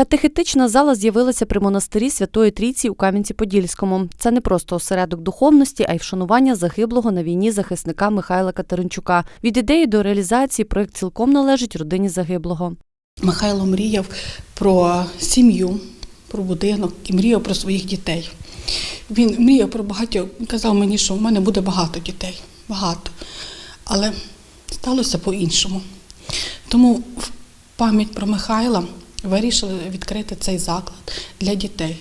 Катехетична зала з'явилася при монастирі Святої Трійці у Кам'янці-Подільському. Це не просто осередок духовності, а й вшанування загиблого на війні захисника Михайла Катеринчука. Від ідеї до реалізації проект цілком належить родині загиблого. Михайло мріяв про сім'ю, про будинок і мріяв про своїх дітей. Він мріяв про багатьох, він казав мені, що в мене буде багато дітей. Багато. Але сталося по-іншому. Тому в пам'ять про Михайла вирішили відкрити цей заклад для дітей.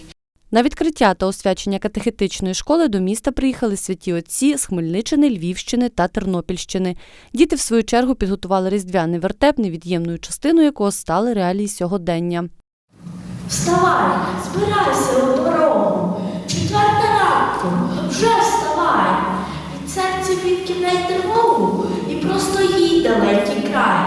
На відкриття та освячення катехетичної школи до міста приїхали святі отці з Хмельниччини, Львівщини та Тернопільщини. Діти, в свою чергу, підготували різдвяний вертеп, невід'ємною частиною якого стали реалії сьогодення. Вставай, збирайся у дорогу. Четверта ранку, вже вставай. Від серця від кінець тривогу і просто їдь далекий край.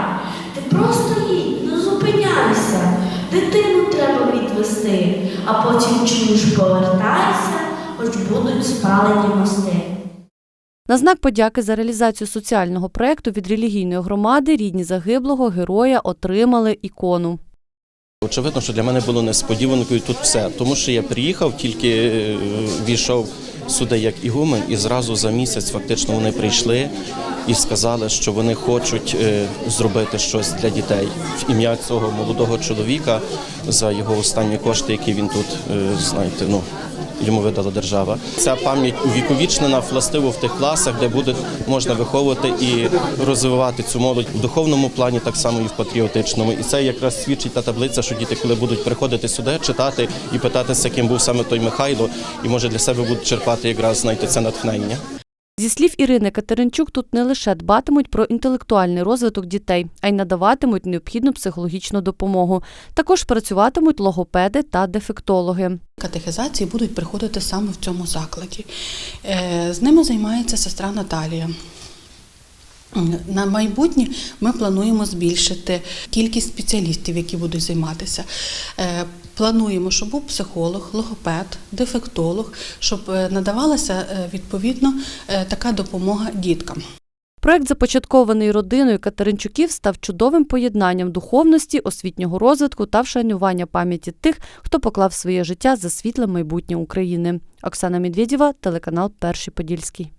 Ти просто їдь, не зупиняйся. Дитину треба відвести, а потім чуєш повертайся, хоч будуть спалені мости. На знак подяки за реалізацію соціального проекту від релігійної громади рідні загиблого героя отримали ікону. Очевидно, що для мене було несподіванкою тут все, тому що я приїхав, тільки е, війшов сюди як ігумен, і зразу за місяць фактично вони прийшли і сказали, що вони хочуть е, зробити щось для дітей в ім'я цього молодого чоловіка за його останні кошти, які він тут, е, знаєте, ну. Йому видала держава. Ця пам'ять увіковічнена властиво в тих класах, де буде можна виховувати і розвивати цю молодь в духовному плані, так само і в патріотичному. І це якраз свідчить та таблиця, що діти, коли будуть приходити сюди, читати і питатися, ким був саме той Михайло, і може для себе будуть черпати якраз знаєте, це натхнення. Зі слів Ірини Катеринчук, тут не лише дбатимуть про інтелектуальний розвиток дітей, а й надаватимуть необхідну психологічну допомогу. Також працюватимуть логопеди та дефектологи. Катехизації будуть приходити саме в цьому закладі. Е, З ними займається сестра Наталія. На майбутнє ми плануємо збільшити кількість спеціалістів, які будуть займатися. Е, Плануємо, щоб був психолог, логопед, дефектолог, щоб е, надавалася е, відповідно така допомога діткам. Проект, започаткований родиною Катеринчуків, став чудовим поєднанням духовності, освітнього розвитку та вшанування пам'яті тих, хто поклав своє життя за світле майбутнє України. Оксана Медведєва, телеканал Перший Подільський.